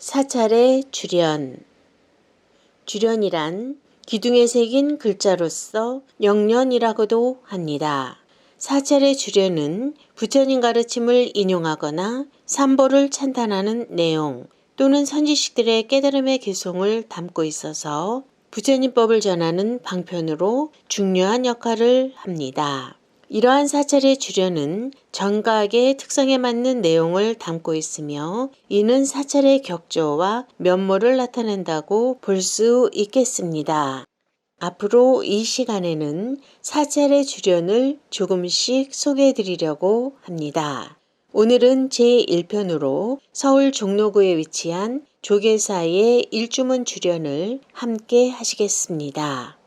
사찰의 주련 주련이란 기둥에 새긴 글자로서 영련이라고도 합니다. 사찰의 주련은 부처님 가르침을 인용하거나 삼보를 찬탄하는 내용 또는 선지식들의 깨달음의 개송을 담고 있어서 부처님법을 전하는 방편으로 중요한 역할을 합니다. 이러한 사찰의 주련은 정각의 특성에 맞는 내용을 담고 있으며 이는 사찰의 격조와 면모를 나타낸다고 볼 수 있겠습니다. 앞으로 이 시간에는 사찰의 주련을 조금씩 소개해 드리려고 합니다. 오늘은 제1편으로 서울 종로구에 위치한 조계사의 일주문 주련을 함께 하시겠습니다.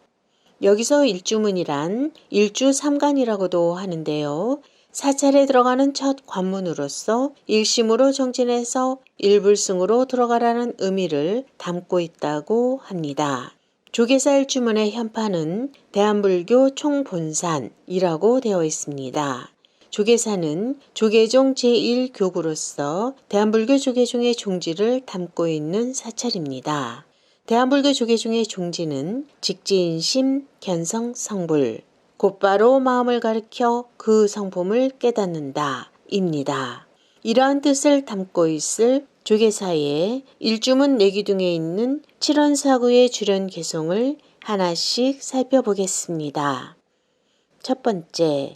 여기서 일주문이란 일주 삼간이라고도 하는데요. 사찰에 들어가는 첫 관문으로서 일심으로 정진해서 일불승으로 들어가라는 의미를 담고 있다고 합니다. 조계사 일주문의 현판은 대한불교 총본산이라고 되어 있습니다. 조계사는 조계종 제1교구로서 대한불교 조계종의 종지를 담고 있는 사찰입니다. 대한불교 조계종의 종지는 직지인심 견성 성불 곧바로 마음을 가르켜 그 성품을 깨닫는다 입니다. 이러한 뜻을 담고 있을 조계사의 일주문 내기둥에 있는 칠원사구의 주련 개송을 하나씩 살펴보겠습니다. 첫 번째,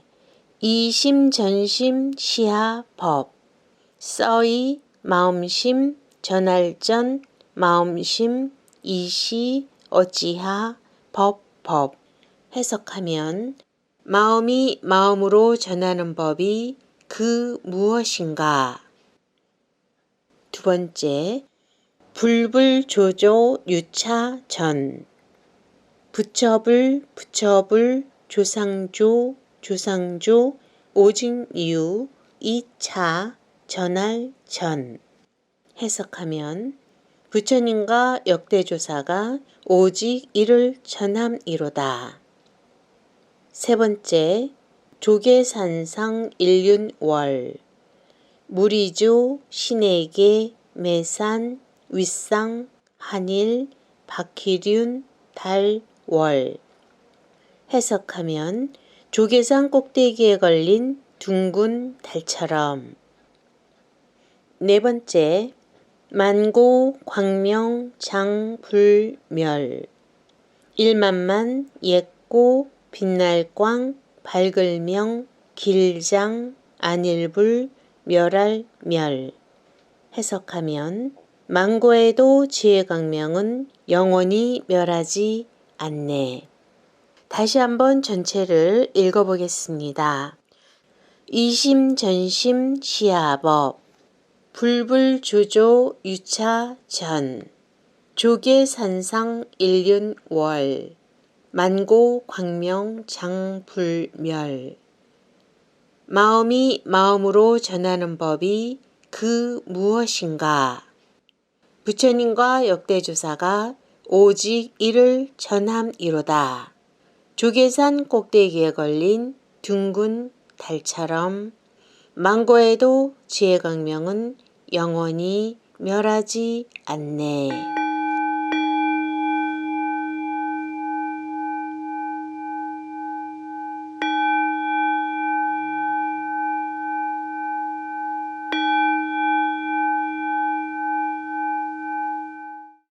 이심 전심 시하 법 써이 마음심 전할전 마음심 이시 어찌하 법 법 해석하면 마음이 마음으로 전하는 법이 그 무엇인가? 두 번째, 불불조조 유차 전 부처불 부처불 조상조 조상조 오직유 이차 전할 전 해석하면 부처님과 역대조사가 오직 이를 전함이로다. 세 번째, 조계산상 일륜월. 무리조, 신에게, 매산, 윗상, 한일, 박희륜, 달, 월. 해석하면 조계산 꼭대기에 걸린 둥근 달처럼. 네 번째, 만고, 광명, 장, 불, 멸 일만만, 옛고, 빛날 광, 밝을 명, 길장, 안일불, 멸할 멸 해석하면 망고에도 지혜광명은 영원히 멸하지 않네. 다시 한번 전체를 읽어보겠습니다. 이심전심 시아법 불불조조 유차전 조계산상 일륜월 만고 광명 장불멸 마음이 마음으로 전하는 법이 그 무엇인가? 부처님과 역대조사가 오직 이를 전함이로다. 조계산 꼭대기에 걸린 둥근 달처럼 망고에도 지혜광명은 영원히 멸하지 않네.